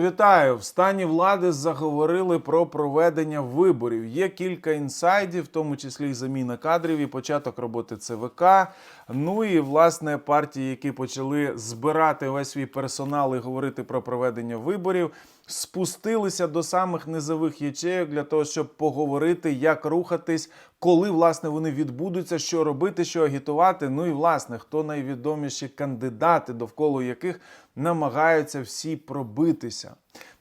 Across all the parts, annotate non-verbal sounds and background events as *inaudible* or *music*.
Вітаю! В стані влади заговорили про проведення виборів. Є кілька інсайдів, в тому числі і заміна кадрів, і початок роботи ЦВК. Ну і власне партії, які почали збирати весь свій персонал і говорити про проведення виборів, спустилися до самих низових ячеїв для того, щоб поговорити, як рухатись, коли власне вони відбудуться, що робити, що агітувати. Ну і власне, хто найвідоміші кандидати, довкола яких намагаються всі пробитися.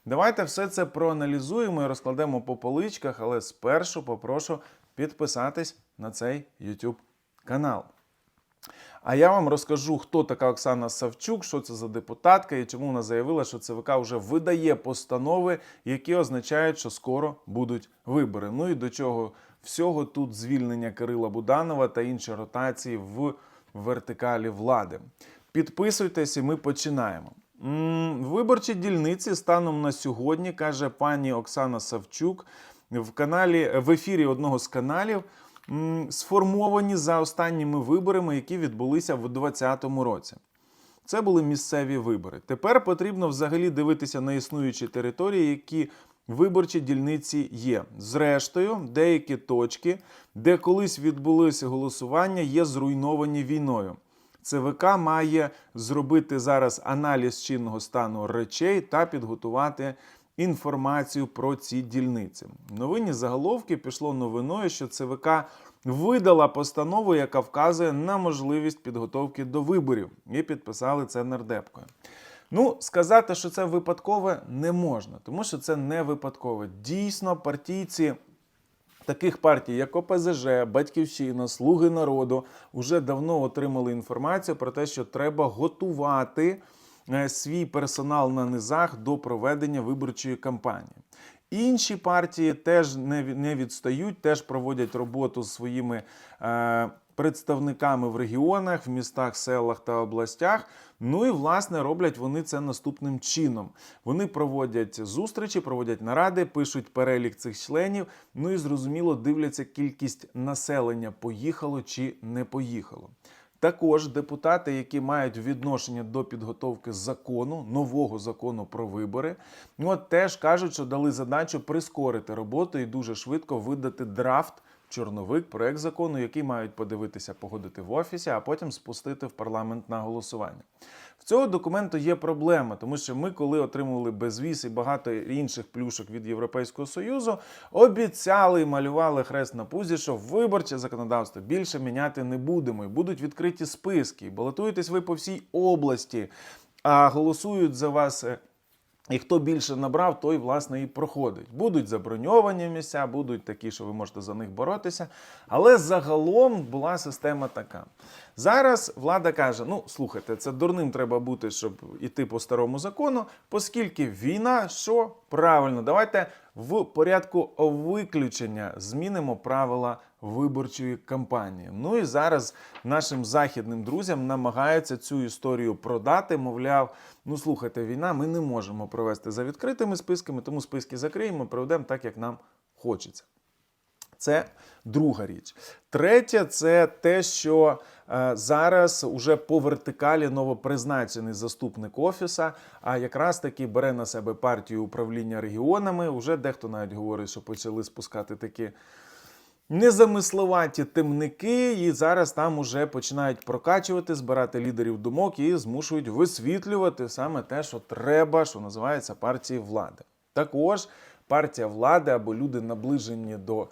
Давайте все це проаналізуємо і розкладемо по поличках, але спершу попрошу підписатись на цей YouTube канал. А я вам розкажу, хто така Оксана Савчук, що це за депутатка і чому вона заявила, що ЦВК вже видає постанови, які означають, що скоро будуть вибори. Ну і до чого всього тут звільнення Кирила Буданова та інші ротації в вертикалі влади. Підписуйтесь, і ми починаємо. Виборчі дільниці станом на сьогодні каже пані Оксана Савчук в каналі в ефірі одного з каналів. Сформовані за останніми виборами, які відбулися в 2020 році. Це були місцеві вибори. Тепер потрібно взагалі дивитися на існуючі території, які виборчі дільниці є. Зрештою, деякі точки, де колись відбулося голосування, є зруйновані війною. ЦВК має зробити зараз аналіз чинного стану речей та підготувати інформацію про ці дільниці. В новині заголовки пішло новиною, що ЦВК видала постанову, яка вказує на можливість підготовки до виборів, і підписали це нардепкою. Ну, сказати, що це випадкове, не можна, тому що це не випадкове. Дійсно, партійці таких партій, як ОПЗЖ, Батьківщина, Слуги народу, вже давно отримали інформацію про те, що треба готувати свій персонал на низах до проведення виборчої кампанії. Інші партії теж не відстають, теж проводять роботу з своїми е, представниками в регіонах, в містах, селах та областях. Ну і власне роблять вони це наступним чином. Вони проводять зустрічі, проводять наради, пишуть перелік цих членів. Ну і зрозуміло дивляться кількість населення, поїхало чи не поїхало. Також депутати, які мають відношення до підготовки закону, нового закону про вибори, ну, от теж кажуть, що дали задачу прискорити роботу і дуже швидко видати драфт, чорновик, проект закону, який мають подивитися, погодити в офісі, а потім спустити в парламент на голосування. В цього документу є проблема, тому що ми, коли отримували безвіз і багато інших плюшок від Європейського Союзу, обіцяли і малювали хрест на пузі, що виборче законодавство більше міняти не будемо. І будуть відкриті списки. Балотуєтесь ви по всій області, а голосують за вас. І хто більше набрав, той власне і проходить. Будуть заброньовані місця, будуть такі, що ви можете за них боротися. Але загалом була система така. Зараз влада каже: ну слухайте, це дурним треба бути, щоб іти по старому закону, оскільки війна, що правильно, давайте в порядку виключення змінимо правила виборчої кампанії. Ну і зараз нашим західним друзям намагаються цю історію продати. Мовляв, ну слухайте, війна, ми не можемо провести за відкритими списками, тому списки закриємо, проведемо так, як нам хочеться. Це друга річ. Третє, це те, що е, зараз уже по вертикалі новопризначений заступник офіса, а якраз таки бере на себе партію управління регіонами. Уже дехто навіть говорить, що почали спускати такі незамисловаті темники, і зараз там уже починають прокачувати, збирати лідерів думок і змушують висвітлювати саме те, що треба, що називається партії влади. Також партія влади або люди, наближені до е,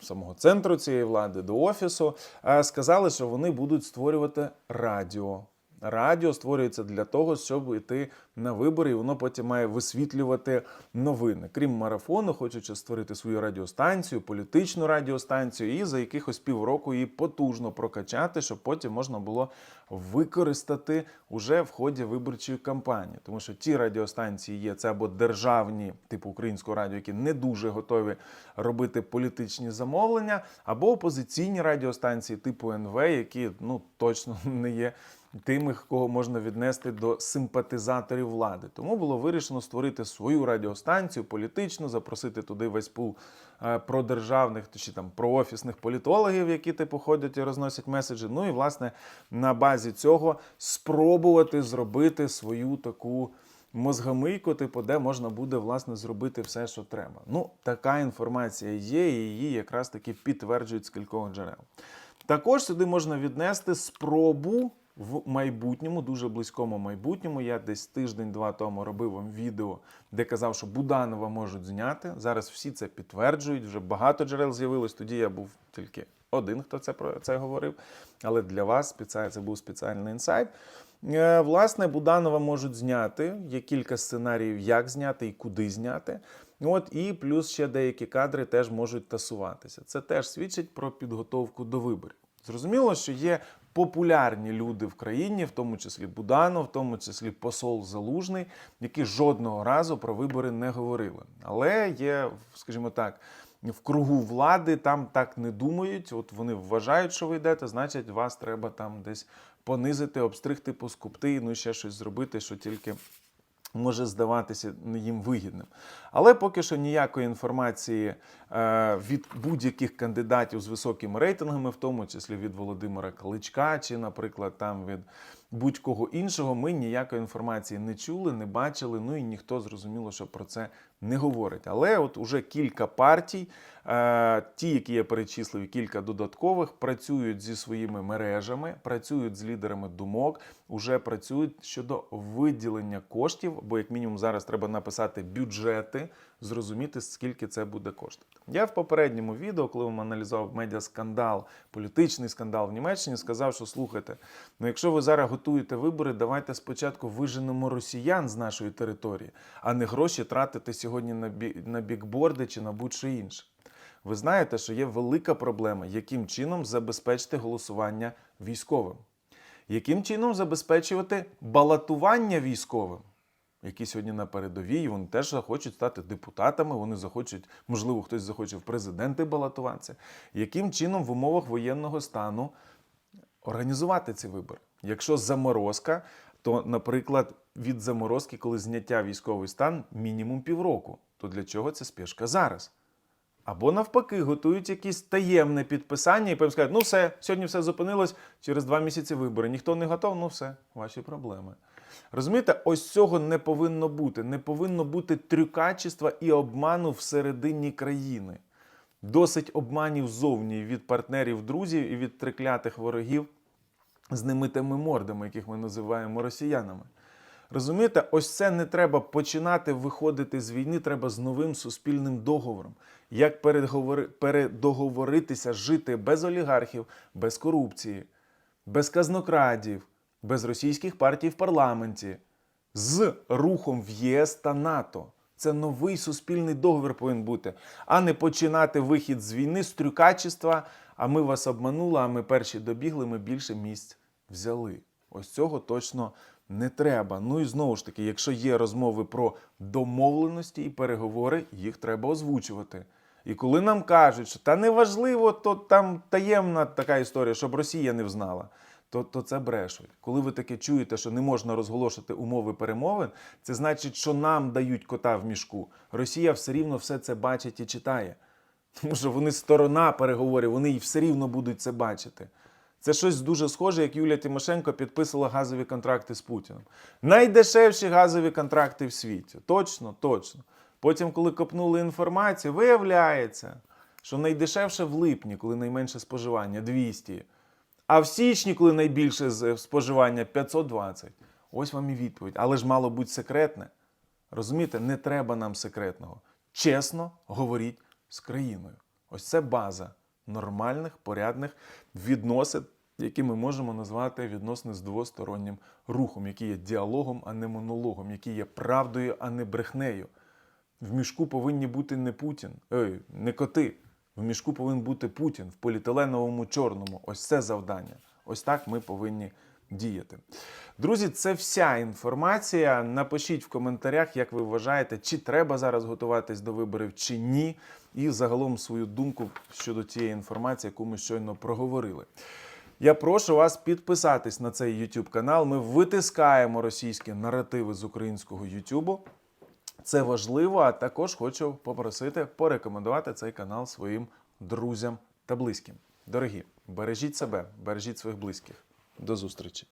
самого центру цієї влади, до офісу, е, сказали, що вони будуть створювати радіо. Радіо створюється для того, щоб йти на вибори, і воно потім має висвітлювати новини. Крім марафону, хочуть створити свою радіостанцію, політичну радіостанцію, і за якихось півроку її потужно прокачати, щоб потім можна було використати уже в ході виборчої кампанії. Тому що ті радіостанції є це або державні, типу українського радіо, які не дуже готові робити політичні замовлення, або опозиційні радіостанції, типу НВ, які ну точно *laughs* не є тими, кого можна віднести до симпатизаторів влади. Тому було вирішено створити свою радіостанцію політичну, запросити туди весь пул е, продержавних чи там проофісних політологів, які типу ходять і розносять меседжі. Ну і власне на базі цього спробувати зробити свою таку мозгомийку, типу, де можна буде власне зробити все, що треба. Ну, така інформація є, і її якраз таки підтверджують з кількох джерел. Також сюди можна віднести спробу в майбутньому, дуже близькому майбутньому. Я десь тиждень-два тому робив вам відео, де казав, що Буданова можуть зняти. Зараз всі це підтверджують. Вже багато джерел з'явилось. Тоді я був тільки один, хто це про це говорив. Але для вас це був спеціальний інсайт. Е, Власне, Буданова можуть зняти. Є кілька сценаріїв, як зняти і куди зняти. От і плюс ще деякі кадри теж можуть тасуватися. Це теж свідчить про підготовку до виборів. Зрозуміло, що є популярні люди в країні, в тому числі Буданов, в тому числі посол Залужний, які жодного разу про вибори не говорили. Але є, скажімо так, в кругу влади там так не думають. От вони вважають, що ви йдете, значить, вас треба там десь понизити, обстригти, поскупти, ну ще щось зробити, що тільки може здаватися їм вигідним. Але поки що ніякої інформації е, від будь-яких кандидатів з високими рейтингами, в тому числі від Володимира Кличка чи, наприклад, там від будь-кого іншого, ми ніякої інформації не чули, не бачили. Ну і ніхто зрозуміло, що про це не говорить. Але от уже кілька партій, е, ті, які я перечислив, кілька додаткових, працюють зі своїми мережами, працюють з лідерами думок, уже працюють щодо виділення коштів, бо як мінімум зараз треба написати бюджети, зрозуміти, скільки це буде коштувати. Я в попередньому відео, коли вам аналізував медіаскандал, політичний скандал в Німеччині, сказав, що слухайте, ну якщо ви зараз готуєте вибори, давайте спочатку виженемо росіян з нашої території, а не гроші тратити сьогодні на, бі... на бікборди чи на будь-що інше. Ви знаєте, що є велика проблема, яким чином забезпечити голосування військовим, яким чином забезпечувати балотування військовим які сьогодні на передовій, вони теж захочуть стати депутатами, вони захочуть, можливо, хтось захоче в президенти балотуватися. Яким чином в умовах воєнного стану організувати ці вибори? Якщо заморозка, то, наприклад, від заморозки, коли зняття військовий стан, мінімум півроку, то для чого ця спешка зараз? Або навпаки, готують якісь таємне підписання і потім скажуть, ну все, сьогодні все зупинилось, через два місяці вибори. Ніхто не готов, ну все, ваші проблеми. Розумієте, ось цього не повинно бути. Не повинно бути трюкачества і обману всередині країни. Досить обманів зовні від партнерів, друзів і від триклятих ворогів з немитими мордами, яких ми називаємо росіянами. Розумієте, ось це не треба починати виходити з війни, треба з новим суспільним договором. Як передоговоритися жити без олігархів, без корупції, без казнокрадів, без російських партій в парламенті, з рухом в ЄС та НАТО. Це новий суспільний договір повинен бути, а не починати вихід з війни з трюкачества. А ми вас обманули, а ми перші добігли, ми більше місць взяли. Ось цього точно не треба. Ну і знову ж таки, якщо є розмови про домовленості і переговори, їх треба озвучувати. І коли нам кажуть, що та неважливо, то там таємна така історія, щоб Росія не взнала, то, то це брешуть. Коли ви таке чуєте, що не можна розголошувати умови перемовин, це значить, що нам дають кота в мішку. Росія все рівно все це бачить і читає. Тому що вони сторона переговорів, вони і все рівно будуть це бачити. Це щось дуже схоже, як Юлія Тимошенко підписала газові контракти з Путіним. Найдешевші газові контракти в світі. Точно, точно. Потім, коли копнули інформацію, виявляється, що найдешевше в липні, коли найменше споживання 200. А в січні, коли найбільше з- споживання 520. Ось вам і відповідь. Але ж мало бути секретне. Розумієте, не треба нам секретного. Чесно говоріть з країною. Ось це база нормальних, порядних відносин, які ми можемо назвати відносини з двостороннім рухом, які є діалогом, а не монологом, які є правдою, а не брехнею. В мішку повинні бути не Путін, ей, не коти. В мішку повинен бути Путін в поліетиленовому чорному. Ось це завдання. Ось так ми повинні діяти. Друзі, це вся інформація. Напишіть в коментарях, як ви вважаєте, чи треба зараз готуватись до виборів, чи ні. І загалом свою думку щодо тієї інформації, яку ми щойно проговорили. Я прошу вас підписатись на цей YouTube канал. Ми витискаємо російські наративи з українського YouTube. Це важливо, а також хочу попросити порекомендувати цей канал своїм друзям та близьким. Дорогі, бережіть себе, бережіть своїх близьких. До зустрічі!